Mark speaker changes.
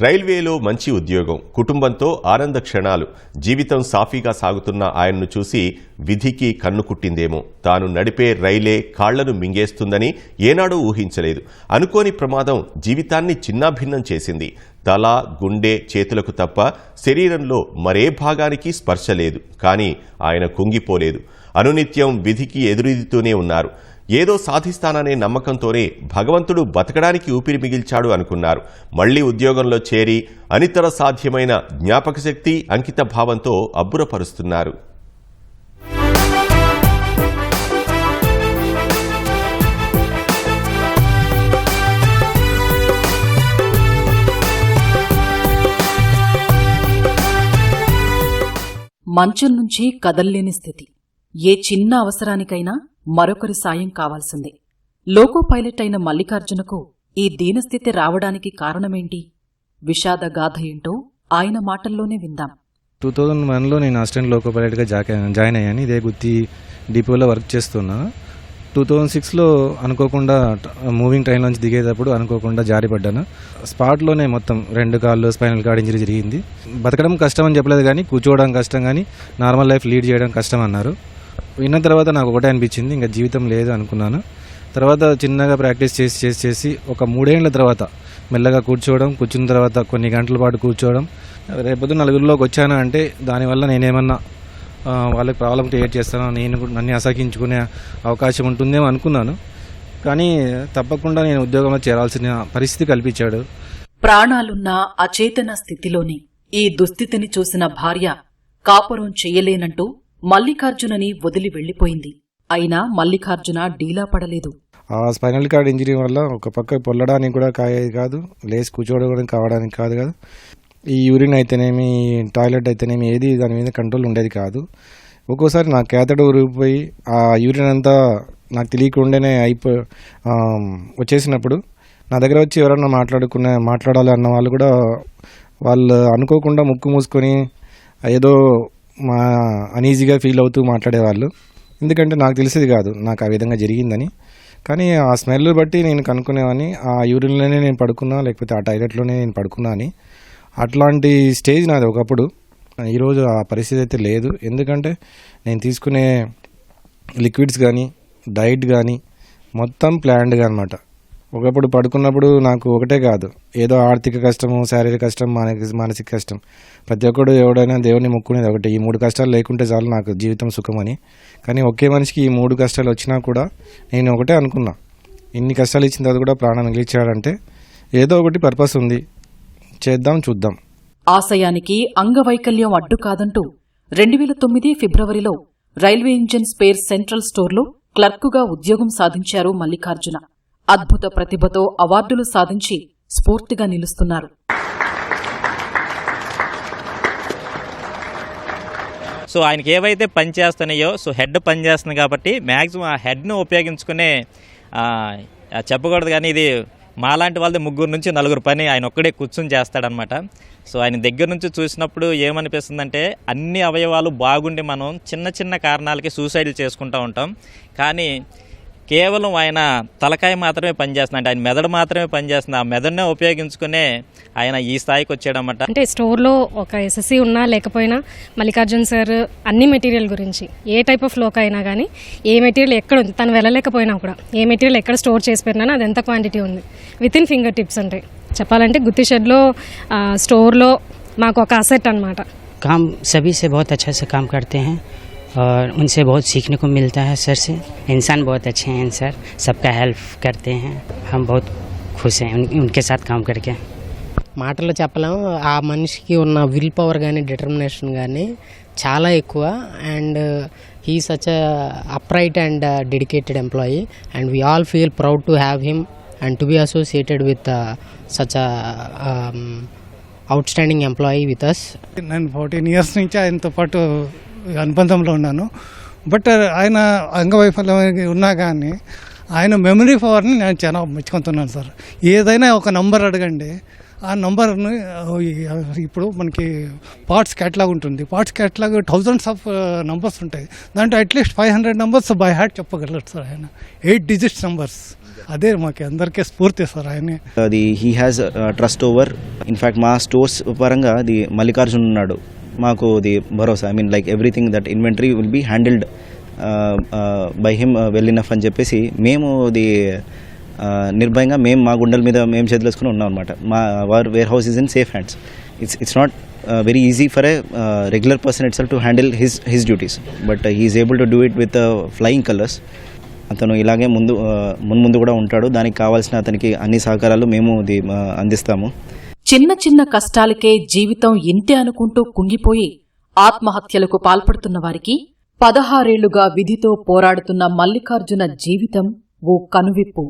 Speaker 1: రైల్వేలో మంచి ఉద్యోగం కుటుంబంతో ఆనంద క్షణాలు జీవితం సాఫీగా సాగుతున్న ఆయన్ను చూసి విధికి కన్ను కుట్టిందేమో. తాను నడిపే రైలే కాళ్ళను మింగేస్తుందని ఏనాడూ ఊహించలేదు. అనుకోని ప్రమాదం జీవితాన్ని చిన్నాభిన్నం చేసింది. తల గుండె చేతులకు తప్ప శరీరంలో మరే భాగానికి స్పర్శ లేదు. కానీ ఆయన కుంగిపోలేదు. అనునిత్యం విధికి ఎదురీదుతూనే ఉన్నారు. ఏదో సాధిస్తాననే నమ్మకంతోనే భగవంతుడు బతకడానికి ఊపిరి మిగిల్చాడు అనుకున్నారు. మళ్ళీ ఉద్యోగంలో చేరి అనితర సాధ్యమైన జ్ఞాపక శక్తి అంకిత భావంతో అబ్బురపరుస్తున్నారు.
Speaker 2: మంచం నుంచి కదల్లేని స్థితి. ఏ చిన్న అవసరానికైనా మరొకరి సాయం కావాల్సిందే. లోకో పైలట్ అయిన మల్లికార్జునకు ఈ దీనస్థితి రావడానికి కారణమేంటి? విషాద గాథ ఏంటో ఆయన మాటల్లోనే విందాం.
Speaker 3: టూ థౌజండ్ వన్లో నేను అసిస్టెంట్ లోకో పైలట్గా జాయిన్ అయ్యాను. ఇదే గుత్తి డిపోలో వర్క్ చేస్తున్నా. టూ థౌజండ్ సిక్స్లో అనుకోకుండా మూవింగ్ ట్రైన్ నుంచి దిగేటప్పుడు అనుకోకుండా జారిపడ్డాను స్పాట్లోనే మొత్తం రెండు కాళ్ళు స్పైనల్ కార్డ్ ఇంజరీ జరిగింది. బతకడం కష్టం అని చెప్పలేదు కానీ కూర్చోవడం కష్టం కానీ నార్మల్ లైఫ్ లీడ్ చేయడం కష్టం అన్నారు. విన్న తర్వాత నాకు ఒకటే అనిపించింది ఇంకా జీవితం లేదు అనుకున్నాను. తర్వాత చిన్నగా ప్రాక్టీస్ చేసి చేసి చేసి ఒక మూడేళ్ళ తర్వాత మెల్లగా కూర్చోవడం కూర్చున్న తర్వాత కొన్ని గంటల పాటు కూర్చోవడం. రేపొద్దు నలుగురిలోకి వచ్చాను అంటే దానివల్ల నేనేమన్నా వాళ్ళకి ప్రాబ్లం క్రియేట్ చేస్తాను నేను నన్ను అసహించుకునే అవకాశం ఉంటుందేమో అనుకున్నాను. కానీ తప్పకుండా నేను ఉద్యోగంలో చేరాల్సిన పరిస్థితి కల్పించాడు.
Speaker 2: ప్రాణాలున్న అచేతన స్థితిలోని ఈ దుస్థితిని చూసిన భార్య కాపురం చేయలేనంటూ మల్లికార్జునని వదిలి వెళ్ళిపోయింది అయినా మల్లికార్జున డీలా పడలేదు.
Speaker 3: ఆ స్పైనల్ కార్డ్ ఇంజరీ వల్ల ఒక పక్క పొల్లడానికి కూడా కాయేది కాదు లేచి కూర్చోవడం కావడానికి కాదు కాదు. ఈ యూరిన్ అయితేనేమి టాయిలెట్ అయితేనేమి ఏది దాని మీద కంట్రోల్ ఉండేది కాదు. ఒక్కోసారి నా కేతడు ఊరిపోయి ఆ యూరిన్ అంతా నాకు తెలియకుండానే అయిపో వచ్చేసినప్పుడు నా దగ్గర వచ్చి ఎవరన్నా మాట్లాడుకునే మాట్లాడాలి అన్న వాళ్ళు కూడా వాళ్ళు అనుకోకుండా ముక్కు మూసుకొని ఏదో మా అనీజీగా ఫీల్ అవుతూ మాట్లాడేవాళ్ళు. ఎందుకంటే నాకు తెలిసేది కాదు నాకు ఆ విధంగా జరిగిందని. కానీ ఆ స్మెల్ బట్టి నేను కనుక్కునేవాని ఆ యూరిన్లోనే నేను పడుకున్నా లేకపోతే ఆ టాయిలెట్లోనే నేను పడుకున్నా అని. అట్లాంటి స్టేజ్ నాది ఒకప్పుడు. ఈరోజు ఆ పరిస్థితి అయితే లేదు. ఎందుకంటే నేను తీసుకునే లిక్విడ్స్ కానీ డైట్ కానీ మొత్తం ప్లాన్డ్గా అనమాట ఒకప్పుడు పడుకున్నప్పుడు నాకు ఒకటే కాదు. ఏదో ఆర్థిక కష్టము శారీరక కష్టం మానసిక మానసిక కష్టం. ప్రతి ఒక్కడు ఎవడైనా దేవుని మొక్కునేది ఒకటి. ఈ మూడు కష్టాలు లేకుంటే చాలు నాకు జీవితం సుఖమని. కానీ ఒకే మనిషికి ఈ మూడు కష్టాలు వచ్చినా కూడా నేను ఒకటే అనుకున్నా. ఇన్ని కష్టాలు ఇచ్చిన తర్వాత కూడా ప్రాణం మిగిలిచాడంటే ఏదో ఒకటి పర్పస్ ఉంది. చేద్దాం చూద్దాం.
Speaker 2: ఆశయానికి అంగవైకల్యం అడ్డు కాదంటూ రెండు వేల తొమ్మిది ఫిబ్రవరిలో రైల్వే ఇంజిన్ స్పేర్ సెంట్రల్ స్టోర్లో క్లర్కుగా ఉద్యోగం సాధించారు మల్లికార్జున. అద్భుత ప్రతిభతో అవార్డులు సాధించి స్ఫూర్తిగా నిలుస్తున్నారు.
Speaker 4: సో ఆయనకి ఏవైతే పని చేస్తున్నాయో సో హెడ్ పని చేస్తుంది కాబట్టి మ్యాక్సిమం ఆ హెడ్ను ఉపయోగించుకునే చెప్పకూడదు కానీ ఇది మాలాంటి వాళ్ళది ముగ్గురు నుంచి నలుగురు పని ఆయన ఒక్కడే కూర్చుని చేస్తాడనమాట. సో ఆయన దగ్గర నుంచి చూసినప్పుడు ఏమనిపిస్తుందంటే అన్ని అవయవాలు బాగుండి మనం చిన్న చిన్న కారణాలకి సూసైడ్లు చేసుకుంటూ ఉంటాం. కానీ కేవలం ఆయన తలకాయ మాత్రమే పనిచేస్తుంది అంటే ఆయన మెదడు మాత్రమే పనిచేస్తుంది ఆ మెదడునే ఉపయోగించుకునే ఆయన ఈ స్థాయికి వచ్చాడనమాట
Speaker 5: అంటే స్టోర్లో ఒక ఎస్ఎస్సి ఉన్నా లేకపోయినా మల్లికార్జున్ సార్ అన్ని మెటీరియల్ గురించి ఏ టైప్ ఆఫ్ లోక్ అయినా కానీ ఏ మెటీరియల్ ఎక్కడ ఉంది తను వెళ్ళలేకపోయినా కూడా ఏ మెటీరియల్ ఎక్కడ స్టోర్ చేసి పెట్టినా అది ఎంత క్వాంటిటీ ఉంది విత్ ఇన్ ఫింగర్ టిప్స్ ఉంటాయి చెప్పాలంటే గుత్తి షెడ్లో ఆ, స్టోర్లో మాకు ఒక అసెట్ అనమాట
Speaker 6: काम सभी से बहुत अच्छा से काम करते हैं और उनसे बहुत सीखने को मिलता है सर से इंसान बहुत अच्छे हैं सर सबका हेल्प करते हैं हम बहुत खुश हैं उन, उनके साथ काम करके
Speaker 7: మాటల్లో చెప్పలేము ఆ మనిషికి ఉన్న విల్ పవర్ కానీ డిటర్మినేషన్ కానీ చాలా ఎక్కువ and he such upright and dedicated employee and we all feel proud to have him and to be associated with such outstanding employee with us
Speaker 8: నేను ఫోర్టీన్ ఇయర్స్ నుంచి ఆయనతో పాటు అనుబంధంలో ఉన్నాను. బట్ ఆయన అంగవైఫల్యం ఉన్నా కానీ ఆయన మెమరీ పవర్ని నేను చాలా మెచ్చుకుంటున్నాను సార్. ఏదైనా ఒక నంబర్ అడగండి. ఆ నంబర్ని ఇప్పుడు మనకి పార్ట్స్ క్యాట్లాగ్ ఉంటుంది. Parts catalogue thousands of numbers ఉంటాయి. దాంట్లో at least five hundred numbers by heart చెప్పగలరు సార్ ఆయన. Eight digits numbers. అదే మాకు అందరికీ స్ఫూర్తి సార్ ఆయన.
Speaker 9: అది he has trust over in fact మా స్టోర్స్ పరంగా అది మల్లికార్జున్ ఉన్నాడు. మాకు the Bharosa. I mean like everything that inventory will be handled by him well enough అని చెప్పేసి మేము ది uh, నిర్భయంగా మేము మా గుండెల మీద మేము చేతులేసుకుని ఉన్నాం అనమాట మా war warehouse is in safe hands it's it's not very easy for a regular person it to handle his his duties but he's able to do it with flying colours అతను ఇలాగే ముందు ఆ, మున్ముందు కూడా ఉంటాడు. దానికి కావాల్సిన అతనికి అన్ని సహకారాలు మేము ది uh, అందిస్తాము.
Speaker 2: చిన్న చిన్న కష్టాలకే జీవితం ఇంతే అనుకుంటూ కుంగిపోయి ఆత్మహత్యలకు పాల్పడుతున్న వారికి పదహారేళ్ళుగా విధితో పోరాడుతున్న మల్లికార్జున జీవితం ఓ కనువిప్పు.